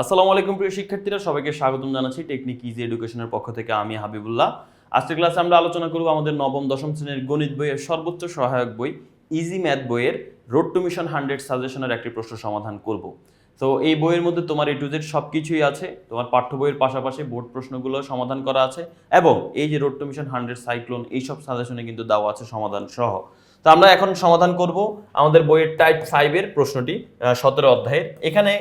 আসসালামু আলাইকুম প্রিয় শিক্ষার্থীরা, সবাইকে স্বাগতম জানাচ্ছি টেকনিক ইজি এডুকেশনের পক্ষ থেকে আমি হাবিবুল্লাহ। আজকের ক্লাসে আমরা আলোচনা করব আমাদের নবম, দশম শ্রেণির গণিত বইয়ের সর্বোচ্চ সহায়ক বই ইজি ম্যাথ বইয়ের রোড টু মিশন হান্ড্রেড সাজেশনের একটি প্রশ্ন সমাধান করব। তো এই বইয়ের মধ্যে তোমার এ টু জেড সব কিছুই আছে, তোমার পাঠ্য বইয়ের পাশাপাশি বোর্ড প্রশ্নগুলো সমাধান করা আছে, এবং এই যে road to mission hundred cyclone এইসব সাজেশনে কিন্তু দেওয়া আছে সমাধান সহ। তো আমরা এখন সমাধান করব আমাদের বইয়ের টাইপ ফাইভের প্রশ্নটি সতেরো অধ্যায়ের। এখানে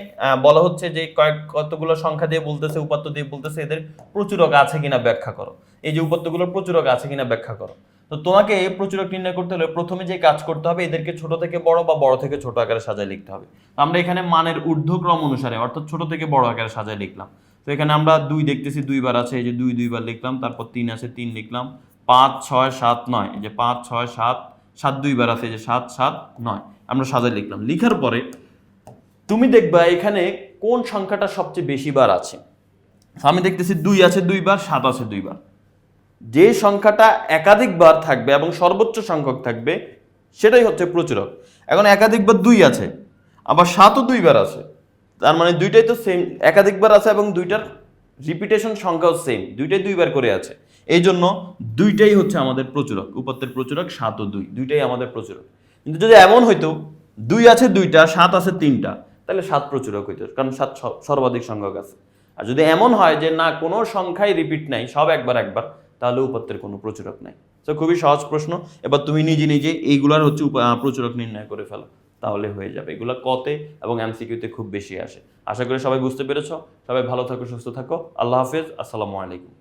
বলা হচ্ছে যে কয়েক, কতগুলো সংখ্যা দিয়ে বলতেছে, উপাত্ত দিয়ে বলতেছে, এদের প্রচুরক আছে কিনা ব্যাখ্যা করো। এই যে উপাত্তগুলোর প্রচুরক আছে কিনা ব্যাখ্যা করো। তো তোমাকে প্রচুরক নির্ণয় করতে হলে প্রথমে যে কাজ করতে হবে, এদেরকে ছোট থেকে বড় বা বড় থেকে ছোট আকারে সাজায় লিখতে হবে। আমরা এখানে মানের ঊর্ধ্বক্রম অনুসারে, অর্থাৎ ছোট থেকে বড় আকারে সাজায় লিখলাম। তো এখানে আমরা দুই দেখতেছি, দুইবার আছে, এই যে দুই, দুইবার লিখলাম, তারপর তিন আছে, তিন লিখলাম। পাঁচ, ছয়, সাত, নয়, এই যে পাঁচ, ছয়, সাত সাত দুইবার আছে যে সাত সাত, নয়। আমরা সাজায় লিখলাম। লিখার পরে তুমি দেখবা এখানে কোন সংখ্যাটা সবচেয়ে বেশি বার আছে। আমি দেখতেছি দুই আছে দুইবার সাত আছে দুইবার যে সংখ্যাটা একাধিকবার থাকবে এবং সর্বোচ্চ সংখ্যক থাকবে, সেটাই হচ্ছে প্রচুরক। এখন একাধিকবার দুই আছে, আবার সাতও দুইবার আছে। তার মানে দুইটাই তো সেম একাধিকবার আছে এবং দুইটার রিপিটেশন সংখ্যাও সেম দুইটাই দুইবার করে আছে। এই জন্য দুইটাই হচ্ছে আমাদের প্রচুরক উপাত্তের প্রচুরক, সাত ও দুই, দুইটাই আমাদের প্রচুরক। কিন্তু যদি এমন হইতো, দুই আছে দুইটা, সাত আছে তিনটা, তাহলে সাত প্রচুরক হইতো, কারণ সাত সর্বাধিক সংখ্যক আছে। আর যদি এমন হয় যে না, কোনো সংখ্যাই রিপিট নাই, সব একবার একবার, তাহলে উপাত্তের কোনো প্রচুরক নাই। তো খুবই সহজ প্রশ্ন, এবার তুমি নিজে নিজে এইগুলার হচ্ছে প্রচুরক নির্ণয় করে ফেলো, তাহলে হয়ে যাবে। এগুলো কতে এবং এমসিকিউতে খুব বেশি আসে। আশা করি সবাই বুঝতে পেরেছ, সবাই ভালো থাকো, সুস্থ থাকো, আল্লাহ হাফেজ, আসসালামু আলাইকুম।